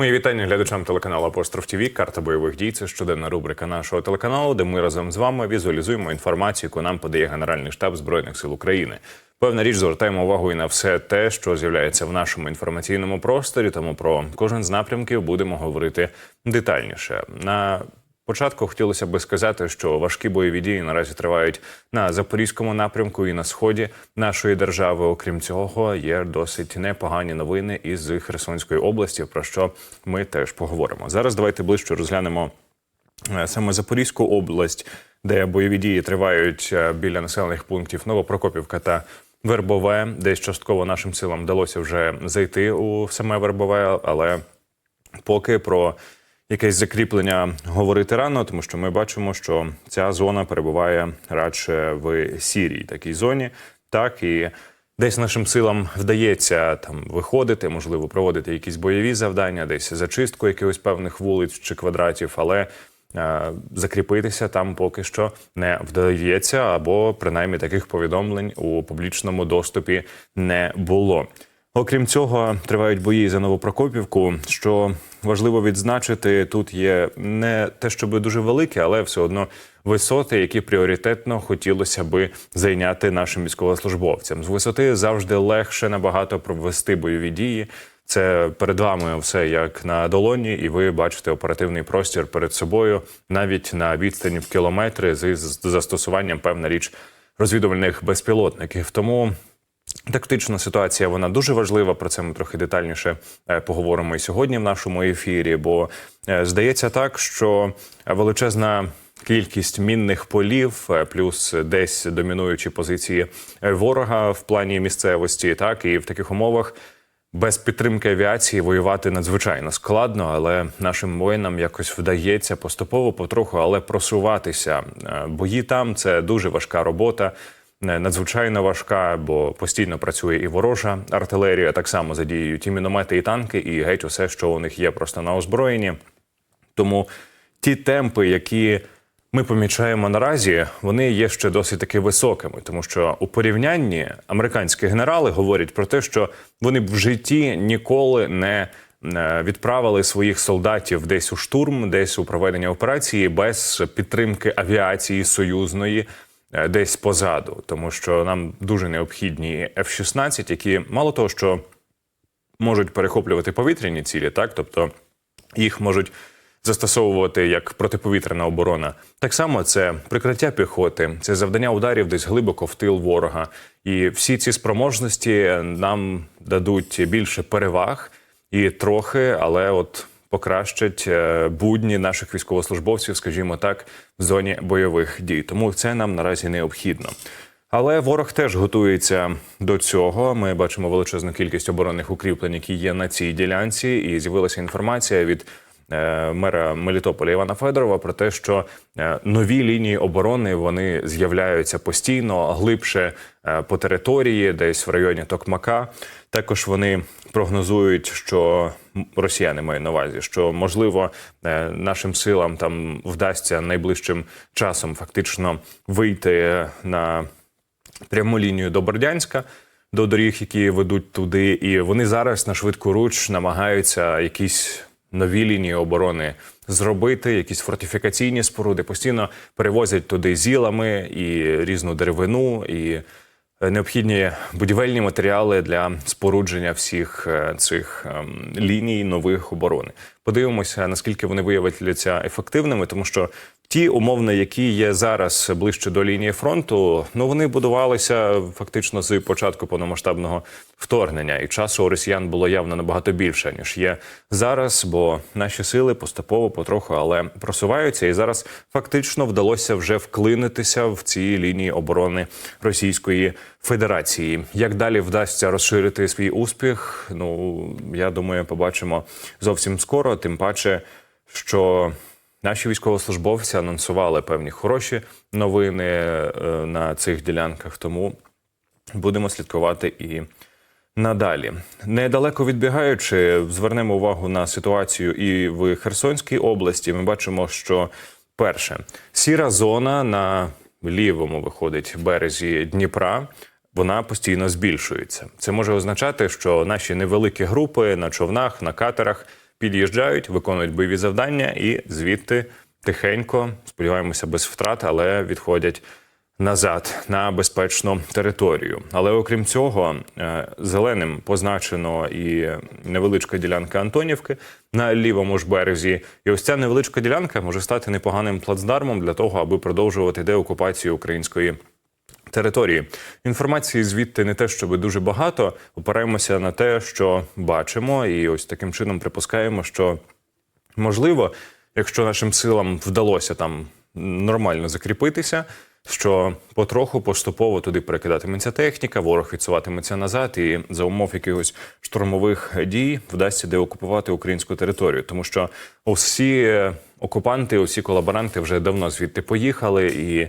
Мої вітання глядачам телеканалу Апостроф ТВ. Карта бойових дій. Це щоденна рубрика нашого телеканалу, де ми разом з вами візуалізуємо інформацію, яку нам подає Генеральний штаб збройних сил України. Певна річ звертаємо увагу і на все те, що з'являється в нашому інформаційному просторі. Тому про кожен з напрямків будемо говорити детальніше. На Початку хотілося би сказати, що важкі бойові дії наразі тривають на запорізькому напрямку і на сході нашої держави. Окрім цього, є досить непогані новини із Херсонської області, про що ми теж поговоримо. Зараз давайте ближче розглянемо е, саме Запорізьку область, де бойові дії тривають е, біля населених пунктів Новопрокопівка та Вербове. Десь частково нашим силам вдалося вже зайти у саме Вербове, але поки про якесь закріплення говорити рано, тому що ми бачимо, що ця зона перебуває радше в сірій такій зоні, так і. Десь нашим силам вдається там виходити, можливо, проводити якісь бойові завдання, десь зачистку якихось певних вулиць чи квадратів, але е, закріпитися там поки що не вдається, або принаймні таких повідомлень у публічному доступі не було. Окрім цього, тривають бої за Новопрокопівку. Що важливо відзначити, тут є не те, щоб дуже великі, але все одно висоти, які пріоритетно хотілося би зайняти нашим військовослужбовцям. З висоти завжди легше набагато провести бойові дії. Це перед вами все як на долоні, і ви бачите оперативний простір перед собою, навіть на відстані в кілометри з застосуванням певна річ розвідувальних безпілотників. Тому Тактична ситуація вона дуже важлива. Про це ми трохи детальніше е, поговоримо і сьогодні в нашому ефірі. Бо е, здається так, що величезна кількість мінних полів, е, плюс десь домінуючі позиції ворога в плані місцевості, так і в таких умовах. Без підтримки авіації воювати надзвичайно складно, але нашим воїнам якось вдається поступово потроху, але просуватися. Бої там це дуже важка робота надзвичайно важка, бо постійно працює і ворожа артилерія. Так само задіюють і міномети, і танки, і геть усе, що у них є просто на озброєнні. Тому ті темпи, які ми помічаємо наразі, вони є ще досить таки високими, тому що у порівнянні американські генерали говорять про те, що вони б в житті ніколи не відправили своїх солдатів десь у штурм, десь у проведення операції без підтримки авіації союзної. Е, десь позаду, тому що нам дуже необхідні F-16, які мало того, що можуть перехоплювати повітряні цілі, так тобто їх можуть застосовувати як протиповітряна оборона. Так само це прикриття піхоти, це завдання ударів десь глибоко в тил ворога, і всі ці спроможності нам дадуть більше переваг і трохи, але от покращать е, будні наших військовослужбовців, скажімо так, в зоні бойових дій. Тому це нам наразі необхідно. Але ворог теж готується до цього. Ми бачимо величезну кількість оборонних укріплень, які є на цій ділянці, і з'явилася інформація від мера Мелітополя Івана Федорова про те, що е, нові лінії оборони вони з'являються постійно глибше е, по території, десь в районі Токмака. Також вони прогнозують, що росіяни мають на увазі, що можливо нашим силам там вдасться найближчим часом фактично вийти на пряму лінію до Бордянська. До доріг, які ведуть туди, і вони зараз на швидку руч намагаються якісь нові лінії оборони зробити, якісь фортифікаційні споруди постійно перевозять туди зілами і різну деревину і. Е, необхідні будівельні матеріали для спорудження всіх е, цих ем, ліній нових оборони. Подивимося, наскільки вони виявляться ефективними, тому що Ті умовно, які є зараз ближче до лінії фронту, ну вони будувалися фактично з початку повномасштабного вторгнення, і часу у росіян було явно набагато більше ніж є зараз. Бо наші сили поступово потроху, але просуваються, і зараз фактично вдалося вже вклинитися в ці лінії оборони Російської Федерації. Як далі вдасться розширити свій успіх? Ну я думаю, побачимо зовсім скоро, тим паче, що Наші військовослужбовці анонсували певні хороші новини е, на цих ділянках, тому будемо слідкувати і надалі. Недалеко відбігаючи, звернемо увагу на ситуацію і в Херсонській області. Ми бачимо, що перше сіра зона на лівому виходить березі Дніпра. Вона постійно збільшується. Це може означати, що наші невеликі групи на човнах, на катерах під'їжджають, виконують бойові завдання і звідти тихенько, сподіваємося, без втрат, але відходять назад на безпечну територію. Але окрім цього, е, зеленим позначено і невеличка ділянка Антонівки на лівому ж березі. І ось ця невеличка ділянка може стати непоганим плацдармом для того, аби продовжувати деокупацію української. Території інформації звідти не те, щоб дуже багато. Опираємося на те, що бачимо, і ось таким чином припускаємо, що можливо, якщо нашим силам вдалося там нормально закріпитися, що потроху поступово туди перекидатиметься техніка, ворог відсуватиметься назад, і за умов якихось штурмових дій вдасться деокупувати українську територію, тому що усі окупанти, усі колаборанти вже давно звідти поїхали, і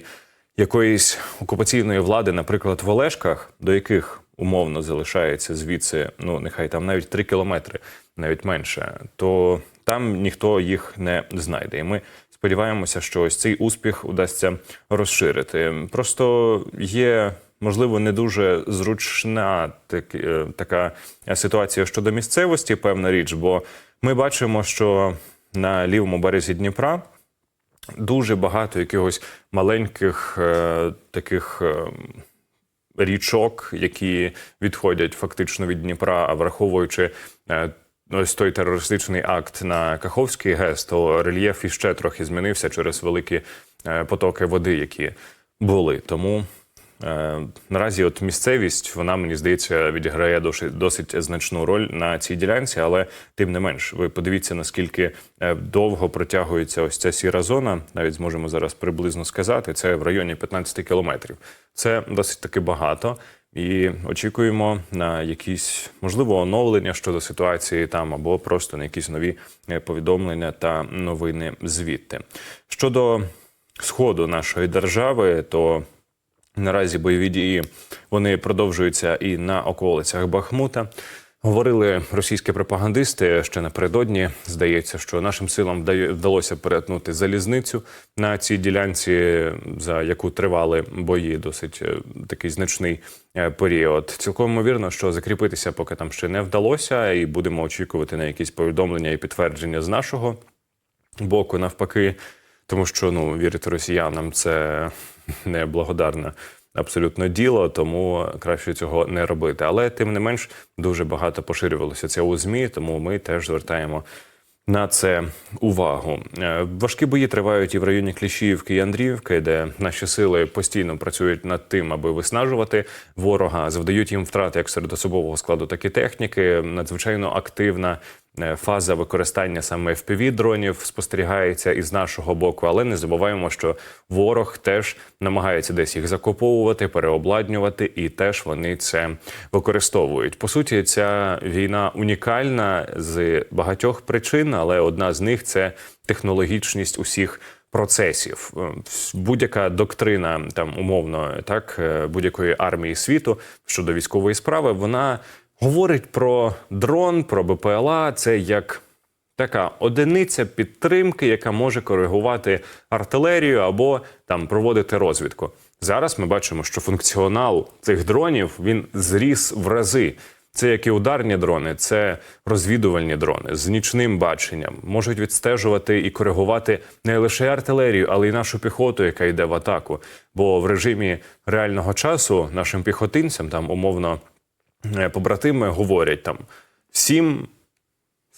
якоїсь окупаційної влади, наприклад, в Олешках, до яких умовно залишається звідси, ну нехай там навіть три кілометри, навіть менше, то там ніхто їх не знайде. І ми сподіваємося, що ось цей успіх удасться розширити. Просто є. Можливо, не дуже зручна так, е, така ситуація щодо місцевості, певна річ, бо ми бачимо, що на лівому березі Дніпра дуже багато якихось маленьких е, таких е, річок, які відходять фактично від Дніпра, а враховуючи. е, Ось той терористичний акт на Каховський ГЕС, то рельєф іще трохи змінився через великі е, потоки води, які були. Тому наразі от місцевість, вона мені здається, відіграє досить, досить значну роль на цій ділянці, але тим не менш, ви подивіться, наскільки е, довго протягується ось ця сіра зона. Навіть зможемо зараз приблизно сказати. Це в районі 15 кілометрів. Це досить таки багато. І очікуємо на якісь можливо оновлення щодо ситуації там, або просто на якісь нові е, повідомлення та новини звідти. Щодо сходу нашої держави, то наразі бойові дії вони продовжуються і на околицях Бахмута. Говорили російські пропагандисти ще напередодні. Здається, що нашим силам вдалося перетнути залізницю на цій ділянці, за яку тривали бої досить е, такий значний е, період. Цілком ймовірно, що закріпитися поки там ще не вдалося, і будемо очікувати на якісь повідомлення і підтвердження з нашого боку, навпаки, тому що ну вірити росіянам це неблагодарне абсолютно діло, тому краще цього не робити. Але тим не менш дуже багато поширювалося це у змі, тому ми теж звертаємо. На це увагу Е, важкі бої тривають і в районі Кліщіївки і Андріївки, де наші сили постійно працюють над тим, аби виснажувати ворога, завдають їм втрати як серед особового складу, так і техніки. Надзвичайно активна фаза використання саме fpv дронів спостерігається із нашого боку, але не забуваємо, що ворог теж намагається десь їх закуповувати, переобладнювати, і теж вони це використовують. По суті, ця війна унікальна з багатьох причин, але одна з них це технологічність усіх. Процесів Е, будь-яка доктрина, там умовно, так е, будь-якої армії світу щодо військової справи, вона говорить про дрон, про БПЛА. Це як така одиниця підтримки, яка може коригувати артилерію або там проводити розвідку. Зараз ми бачимо, що функціонал цих дронів він зріс в рази. Це як і ударні дрони, це розвідувальні дрони з нічним баченням, можуть відстежувати і коригувати не лише артилерію, але й нашу піхоту, яка йде в атаку. Бо в режимі реального часу нашим піхотинцям там умовно побратими говорять там сім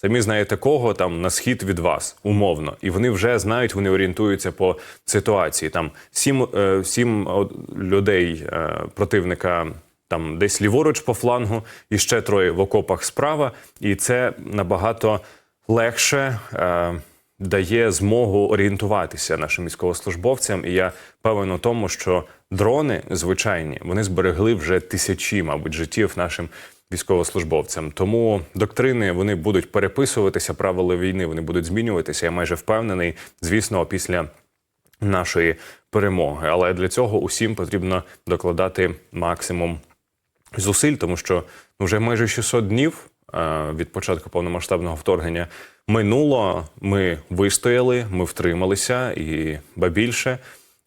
самі знаєте кого там на схід від вас, умовно, і вони вже знають, вони орієнтуються по ситуації. Там сім, е, сім людей е, противника. Там десь ліворуч по флангу, і ще троє в окопах справа, і це набагато легше е, дає змогу орієнтуватися нашим військовослужбовцям. І я певен у тому, що дрони звичайні вони зберегли вже тисячі, мабуть, життів нашим військовослужбовцям. Тому доктрини вони будуть переписуватися, правила війни вони будуть змінюватися. Я майже впевнений, звісно, після нашої перемоги. Але для цього усім потрібно докладати максимум зусиль, тому що ну, вже майже 600 днів від початку повномасштабного вторгнення минуло. Ми вистояли, ми втрималися, і ба більше.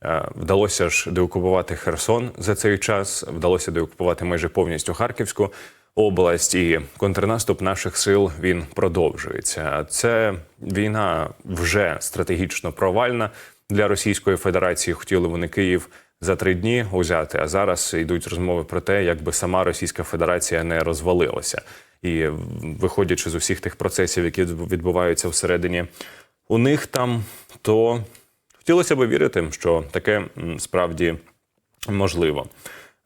е, Вдалося ж деокупувати Херсон за цей час. Вдалося деокупувати майже повністю Харківську область, і контрнаступ наших сил він продовжується. Це війна вже стратегічно провальна для Російської Федерації. Хотіли вони Київ за три дні узяти. А зараз йдуть розмови про те, як би сама Російська Федерація не розвалилася. І виходячи з усіх тих процесів, які відбуваються всередині у них там, то хотілося б вірити, що таке справді можливо.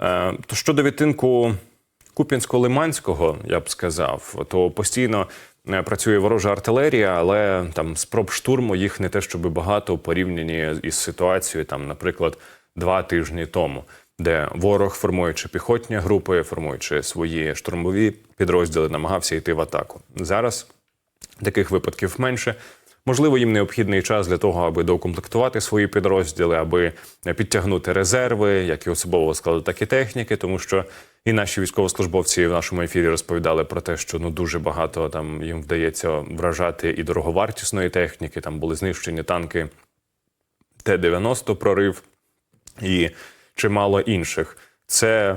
Е, То щодо відтинку Куп'янсько-Лиманського, я б сказав, то постійно е, працює ворожа артилерія, але там спроб штурму їх не те, щоб багато у порівнянні із ситуацією, там, наприклад, два тижні тому, де ворог, формуючи піхотні групи, формуючи свої штурмові підрозділи, намагався йти в атаку. Зараз таких випадків менше. Можливо, їм необхідний час для того, аби доукомплектувати свої підрозділи, аби підтягнути резерви, як і особового складу, так і техніки, тому що і наші військовослужбовці в нашому ефірі розповідали про те, що ну дуже багато там їм вдається вражати і дороговартісної техніки. Там були знищені танки Т-90 прорив і чимало інших. Це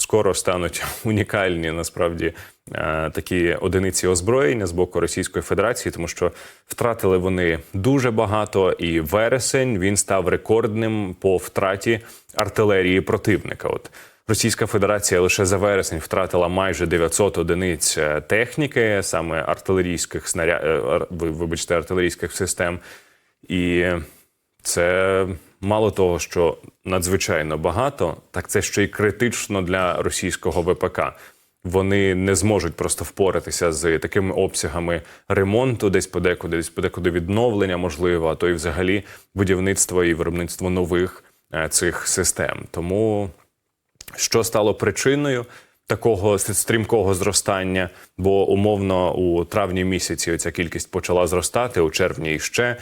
скоро стануть унікальні насправді е, такі одиниці озброєння з боку Російської Федерації, тому що втратили вони дуже багато, і вересень він став рекордним по втраті артилерії противника. От Російська Федерація лише за вересень втратила майже 900 одиниць е, техніки, саме артилерійських снаря... е, вибачте, артилерійських систем. І це мало того, що надзвичайно багато, так це ще й критично для російського ВПК. Вони не зможуть просто впоратися з такими обсягами ремонту, десь подекуди, десь подекуди відновлення, можливо, а то і взагалі будівництво і виробництво нових е, цих систем. Тому що стало причиною такого стрімкого зростання? Бо умовно у травні місяці ця кількість почала зростати, у червні іще.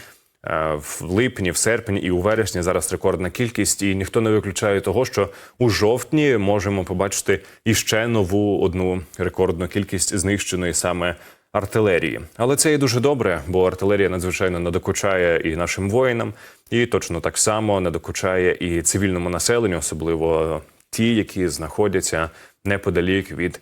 Е, В липні, в серпні і у вересні зараз рекордна кількість, і ніхто не виключає того, що у жовтні можемо побачити іще нову одну рекордну кількість знищеної саме артилерії. Але це і дуже добре, бо артилерія надзвичайно надокучає і нашим воїнам, і точно так само надокучає і цивільному населенню, особливо ті, які знаходяться неподалік від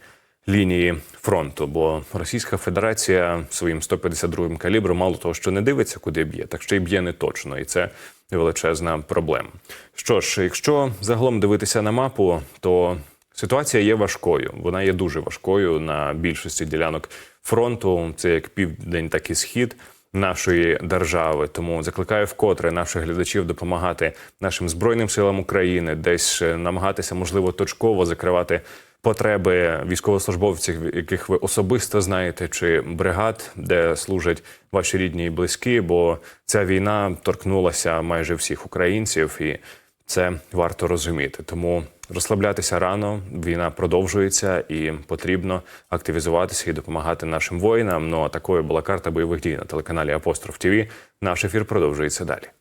лінії фронту. Бо Російська Федерація своїм 152-м калібром мало того, що не дивиться, куди б'є, так ще й б'є не точно, і це величезна проблема. Що ж, якщо загалом дивитися на мапу, то ситуація є важкою. Вона є дуже важкою на більшості ділянок фронту. Це як південь, так і схід нашої держави. Тому закликаю вкотре наших глядачів допомагати нашим збройним силам України, десь е, намагатися, можливо, точково закривати потреби військовослужбовців, яких ви особисто знаєте, чи бригад, де служать ваші рідні і близькі. Бо ця війна торкнулася майже всіх українців, і це варто розуміти. Тому розслаблятися рано. Війна продовжується, і потрібно активізуватися і допомагати нашим воїнам. Ну а такою була карта бойових дій на телеканалі Апостроф ТВ. Наш ефір продовжується далі.